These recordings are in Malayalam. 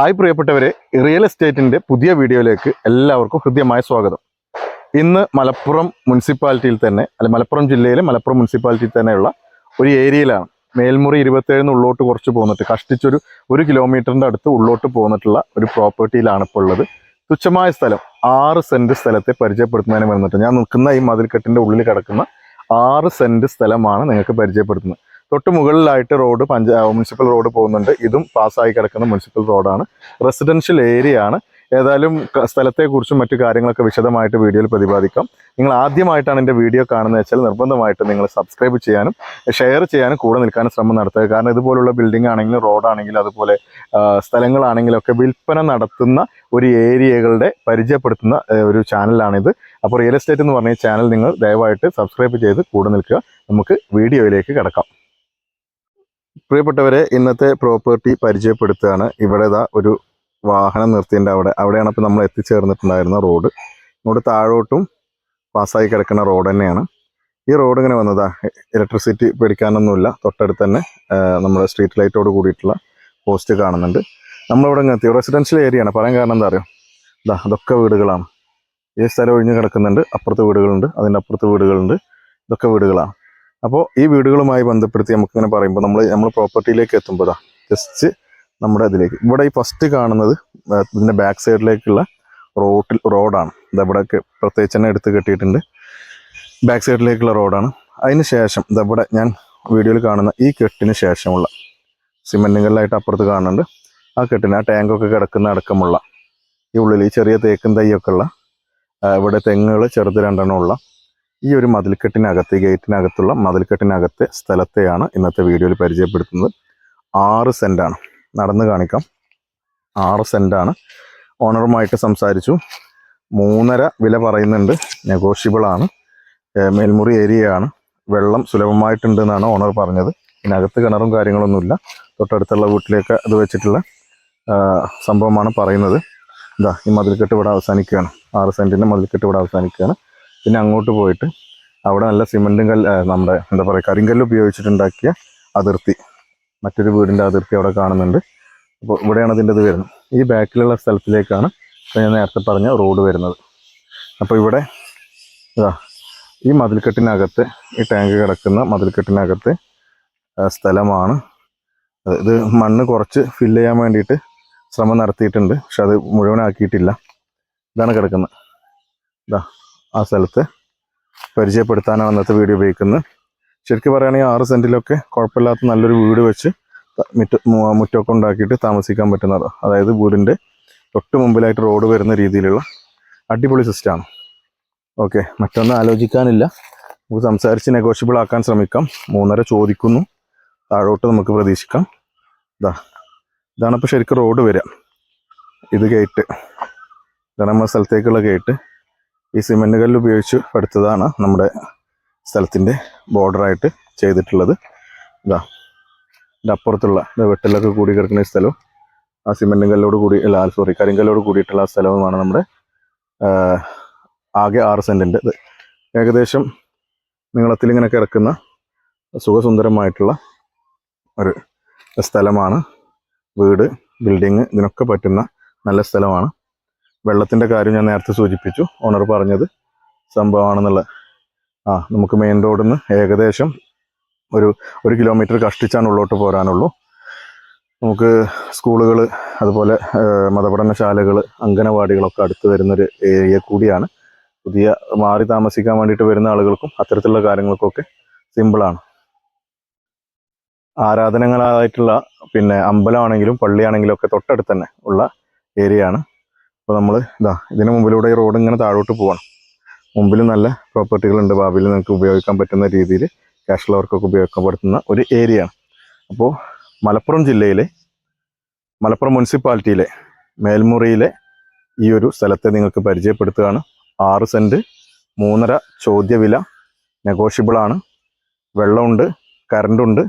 ഹായ് പ്രിയപ്പെട്ടവരെ റിയൽ എസ്റ്റേറ്റിന്റെ പുതിയ വീഡിയോയിലേക്ക് എല്ലാവർക്കും ഹൃദ്യമായ സ്വാഗതം. ഇന്ന് മലപ്പുറം മുനിസിപ്പാലിറ്റിയിൽ തന്നെ അല്ലെ മലപ്പുറം ജില്ലയിലെ മലപ്പുറം മുനിസിപ്പാലിറ്റിയിൽ തന്നെയുള്ള ഒരു ഏരിയയിലാണ്. മേൽമുറി ഇരുപത്തേഴിന് ഉള്ളോട്ട് കുറച്ച് പോന്നിട്ട് കഷ്ടിച്ചൊരു ഒരു കിലോമീറ്ററിന്റെ അടുത്ത് ഉള്ളോട്ട് പോന്നിട്ടുള്ള ഒരു പ്രോപ്പർട്ടിയിലാണ് ഇപ്പോൾ ഉള്ളത്. തുച്ഛമായ സ്ഥലം ആറ് സെന്റ് സ്ഥലത്തെ പരിചയപ്പെടുത്തുന്നതിന് വന്നിട്ട് ഞാൻ നിൽക്കുന്ന ഈ മതിൽക്കെട്ടിന്റെ ഉള്ളിൽ കിടക്കുന്ന ആറ് സെന്റ് സ്ഥലമാണ് നിങ്ങൾക്ക് പരിചയപ്പെടുത്തുന്നത്. തൊട്ട് മുകളിലായിട്ട് റോഡ് പഞ്ചാ മുനിസിപ്പൽ റോഡ് പോകുന്നുണ്ട്. ഇതും പാസ്സായി കിടക്കുന്ന മുനിസിപ്പൽ റോഡാണ് റെസിഡൻഷ്യൽ ഏരിയ ആണ്. ഏതായാലും സ്ഥലത്തെക്കുറിച്ചും മറ്റു കാര്യങ്ങളൊക്കെ വിശദമായിട്ട് വീഡിയോയിൽ പ്രതിപാദിക്കാം. നിങ്ങൾ ആദ്യമായിട്ടാണ് എന്റെ വീഡിയോ കാണുന്നത് വെച്ചാൽ നിർബന്ധമായിട്ട് നിങ്ങൾ സബ്സ്ക്രൈബ് ചെയ്യാനും ഷെയർ ചെയ്യാനും കൂടെ നിൽക്കാനും ശ്രമം നടത്തുക. കാരണം ഇതുപോലുള്ള ബിൽഡിംഗ് ആണെങ്കിലും റോഡാണെങ്കിലും അതുപോലെ സ്ഥലങ്ങളാണെങ്കിലും ഒക്കെ വിൽപ്പന നടത്തുന്ന ഒരു ഏരിയകളുടെ പരിചയപ്പെടുത്തുന്ന ഒരു ചാനലാണിത് അപ്പോൾ റിയൽ എസ്റ്റേറ്റ് എന്ന് പറഞ്ഞ ചാനൽ നിങ്ങൾ ദയവായിട്ട് സബ്സ്ക്രൈബ് ചെയ്ത് കൂടെ നിൽക്കുക. നമുക്ക് വീഡിയോയിലേക്ക് കിടക്കാം. പ്രിയപ്പെട്ടവരെ ഇന്നത്തെ പ്രോപ്പർട്ടി പരിചയപ്പെടുത്തുകയാണ്. ഇവിടെ ദാ ഒരു വാഹനം നിർത്തിയതിന്റെ അവിടെ. അവിടെയാണ് ഇപ്പോൾ നമ്മൾ എത്തിച്ചേർന്നിട്ടുണ്ടായിരുന്ന റോഡ്. ഇങ്ങോട്ട് താഴോട്ടും പാസ്സായി കിടക്കുന്ന റോഡ് തന്നെയാണ്. ഈ റോഡ് ഇങ്ങനെ വന്നതാ ഇലക്ട്രിസിറ്റി പേടിക്കാനൊന്നുമില്ല. തൊട്ടടുത്ത് തന്നെ നമ്മുടെ സ്ട്രീറ്റ് ലൈറ്റോട് കൂടിയിട്ടുള്ള പോസ്റ്റ് കാണുന്നുണ്ട്. നമ്മളിവിടെ ഇങ്ങനെ എത്തി. റെസിഡൻഷ്യൽ ഏരിയയാണ് പറയാൻ കാരണം എന്താ അറിയോ? ഇതാ അതൊക്കെ വീടുകളാണ്. ഈ സ്ഥലം ഒഴിഞ്ഞ് കിടക്കുന്നുണ്ട്. അപ്പുറത്ത് വീടുകളുണ്ട്. അതിന്റെ അപ്പുറത്ത് വീടുകളുണ്ട്. ഇതൊക്കെ വീടുകളാണ്. അപ്പോൾ ഈ വീടുകളുമായി ബന്ധപ്പെടുത്തി നമുക്കിങ്ങനെ പറയുമ്പോൾ നമ്മൾ നമ്മൾ പ്രോപ്പർട്ടിയിലേക്ക് എത്തുമ്പോൾ ജസ്റ്റ് നമ്മുടെ ഇതിലേക്ക്. ഇവിടെ ഈ ഫസ്റ്റ് കാണുന്നത് ഇതിന്റെ ബാക്ക് സൈഡിലേക്കുള്ള റോട്ടിൽ റോഡാണ് ഇത് ഇവിടെയൊക്കെ പ്രത്യേകിച്ച് തന്നെ എടുത്ത് കെട്ടിയിട്ടുണ്ട്. ബാക്ക് സൈഡിലേക്കുള്ള റോഡാണ് അതിന് ശേഷം ഇതവിടെ ഞാൻ വീഡിയോയിൽ കാണുന്ന ഈ കെട്ടിന് ശേഷമുള്ള സിമെന്റുകളിലായിട്ട് അപ്പുറത്ത് കാണുന്നുണ്ട്. ആ കെട്ടിന് ആ ടാങ്കൊക്കെ കിടക്കുന്ന അടക്കമുള്ള ഈ ഉള്ളിൽ ഈ ചെറിയ തേക്കും തൈയൊക്കെ ഉള്ള ഇവിടെ തെങ്ങുകൾ ചെറുത് രണ്ടെണ്ണം ഉള്ള ഈ ഒരു മതിൽക്കെട്ടിനകത്ത് ഗേറ്റിനകത്തുള്ള മതിൽക്കെട്ടിനകത്തെ സ്ഥലത്തെയാണ് ഇന്നത്തെ വീഡിയോയിൽ പരിചയപ്പെടുത്തുന്നത്. ആറ് സെന്റാണ് നടന്ന് കാണിക്കാം. ആറ് സെന്റാണ് ഓണറുമായിട്ട് സംസാരിച്ചു. മൂന്നര വില പറയുന്നുണ്ട്. നെഗോഷ്യബിളാണ് മേൽമുറി ഏരിയയാണ്. വെള്ളം സുലഭമായിട്ടുണ്ട് എന്നാണ് ഓണർ പറഞ്ഞത്. ഇതിനകത്ത് കിണറും കാര്യങ്ങളൊന്നുമില്ല. തൊട്ടടുത്തുള്ള വീട്ടിലേക്ക് അത് വെച്ചിട്ടുള്ള സംഭവമാണ് പറയുന്നത്. ഇതാ ഈ മതിൽക്കെട്ട് ഇവിടെ അവസാനിക്കുകയാണ്. ആറ് സെന്റിന്റെ മതിൽക്കെട്ട് ഇവിടെ അവസാനിക്കുകയാണ്. പിന്നെ അങ്ങോട്ട് പോയിട്ട് അവിടെ നല്ല സിമെന്റും കല്ല് നമ്മുടെ എന്താ പറയുക കരിങ്കല്ല് ഉപയോഗിച്ചിട്ടുണ്ടാക്കിയ അതിർത്തി. മറ്റൊരു വീടിന്റെ അതിർത്തി അവിടെ കാണുന്നുണ്ട്. അപ്പോൾ ഇവിടെയാണ് അതിന്റെ ഇത് വരുന്നത്. ഈ ബാക്കിലുള്ള സ്ഥലത്തിലേക്കാണ് ഞാൻ നേരത്തെ പറഞ്ഞ റോഡ് വരുന്നത്. അപ്പോൾ ഇവിടെ ഇതാ ഈ മതിൽക്കെട്ടിനകത്ത് ഈ ടാങ്ക് കിടക്കുന്ന മതിൽക്കെട്ടിനകത്ത് സ്ഥലമാണ്. ഇത് മണ്ണ് കുറച്ച് ഫില്ല് ചെയ്യാൻ വേണ്ടിയിട്ട് ശ്രമം നടത്തിയിട്ടുണ്ട്. പക്ഷെ അത് മുഴുവനാക്കിയിട്ടില്ല. ഇതാണ് കിടക്കുന്നത്. ഇതാ ആ സ്ഥലത്ത് പരിചയപ്പെടുത്താനാണ് അന്നത്തെ വീഡിയോ ഉപയോഗിക്കുന്നത്. ശരിക്കും പറയുകയാണെങ്കിൽ ആറ് സെന്റിലൊക്കെ കുഴപ്പമില്ലാത്ത നല്ലൊരു വീട് വെച്ച് മുറ്റ മുറ്റമൊക്കെ ഉണ്ടാക്കിയിട്ട് താമസിക്കാൻ പറ്റുന്നത് അതായത് വീടിന്റെ തൊട്ട് മുമ്പിലായിട്ട് റോഡ് വരുന്ന രീതിയിലുള്ള അടിപൊളി സിസ്റ്റമാണ് ഓക്കെ മറ്റൊന്നും ആലോചിക്കാനില്ല. നമുക്ക് സംസാരിച്ച് നെഗോഷ്യബിൾ ആക്കാൻ ശ്രമിക്കാം. മൂന്നര ചോദിക്കുന്നു. താഴോട്ട് നമുക്ക് പ്രതീക്ഷിക്കാം. ഇതാ ഇതാണ് ഇപ്പോൾ ശരിക്കും റോഡ് വരിക. ഇത് ഗേറ്റ് ഇതാണ് നമ്മുടെ സ്ഥലത്തേക്കുള്ള ഗേറ്റ് ഈ സിമെന്റ് കല്ല് ഉപയോഗിച്ച് പടുത്തതാണ് നമ്മുടെ സ്ഥലത്തിന്റെ ബോർഡറായിട്ട് ചെയ്തിട്ടുള്ളത്. ഇതാ ഇതിന്റെ അപ്പുറത്തുള്ള വെട്ടിലൊക്കെ കൂടി കിടക്കുന്ന സ്ഥലവും ആ സിമെന്റും കല്ലോട് കൂടി അല്ല സോറി കരിങ്കല്ലോട് കൂടിയിട്ടുള്ള ആ സ്ഥലവുമാണ് നമ്മുടെ ആകെ ആറ് സെന്റിന്റെ ഇത്. ഏകദേശം നീളത്തിൽ ഇങ്ങനെ കിടക്കുന്ന സുഖസുന്ദരമായിട്ടുള്ള ഒരു സ്ഥലമാണ്. വീട് ബിൽഡിങ് ഇതിനൊക്കെ പറ്റുന്ന നല്ല സ്ഥലമാണ്. വെള്ളത്തിന്റെ കാര്യം ഞാൻ നേരത്തെ സൂചിപ്പിച്ചു ഓണർ പറഞ്ഞത് സംഭവമാണെന്നുള്ള. ആ നമുക്ക് മെയിൻ റോഡിൽ നിന്ന് ഏകദേശം ഒരു ഒരു കിലോമീറ്റർ കഷ്ടിച്ചാണ് ഉള്ളോട്ട് പോരാനുള്ളൂ. നമുക്ക് സ്കൂളുകൾ അതുപോലെ മതപഠനശാലകൾ അംഗനവാടികളൊക്കെ അടുത്ത് വരുന്നൊരു ഏരിയ കൂടിയാണ്. പുതിയ മാറി താമസിക്കാൻ വേണ്ടിയിട്ട് വരുന്ന ആളുകൾക്കും അത്തരത്തിലുള്ള കാര്യങ്ങൾക്കൊക്കെ സിമ്പിളാണ് ആരാധനകളായിട്ടുള്ള പിന്നെ അമ്പലമാണെങ്കിലും പള്ളിയാണെങ്കിലും ഒക്കെ തൊട്ടടുത്ത് തന്നെ ഉള്ള ഏരിയ ആണ്. അപ്പോൾ നമ്മൾ ഇതാ ഇതിന് മുമ്പിലൂടെ ഈ റോഡ് ഇങ്ങനെ താഴോട്ട് പോകണം മുമ്പിൽ നല്ല പ്രോപ്പർട്ടികളുണ്ട് ഭാവിയിൽ നിങ്ങൾക്ക് ഉപയോഗിക്കാൻ പറ്റുന്ന രീതിയിൽ ക്യാഷ് ഉള്ളവർക്കൊക്കെ ഉപയോഗപ്പെടുത്തുന്ന ഒരു ഏരിയയാണ് അപ്പോൾ മലപ്പുറം ജില്ലയിലെ മലപ്പുറം മുനിസിപ്പാലിറ്റിയിലെ മേൽമുറിയിലെ ഈ ഒരു സ്ഥലത്തെ നിങ്ങൾക്ക് പരിചയപ്പെടുത്തുകയാണ്. ആറ് സെന്റ് മൂന്നര ചോദ്യവില നെഗോഷ്യബിളാണ് വെള്ളമുണ്ട് കറണ്ടുണ്ട്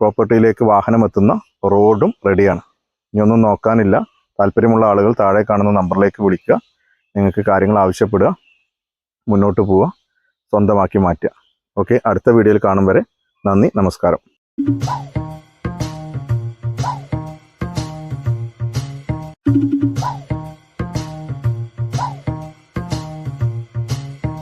പ്രോപ്പർട്ടിയിലേക്ക് വാഹനം എത്തുന്ന റോഡും റെഡിയാണ് ഇനിയൊന്നും നോക്കാനില്ല. താല്പര്യമുള്ള ആളുകൾ താഴെ കാണുന്ന നമ്പറിലേക്ക് വിളിക്കുക. നിങ്ങൾക്ക് കാര്യങ്ങൾ ആവശ്യപ്പെടുക. മുന്നോട്ട് പോവുക. സ്വന്തമാക്കി മാറ്റുക. ഓക്കെ? അടുത്ത വീഡിയോയിൽ കാണും വരെ. നന്ദി. നമസ്കാരം.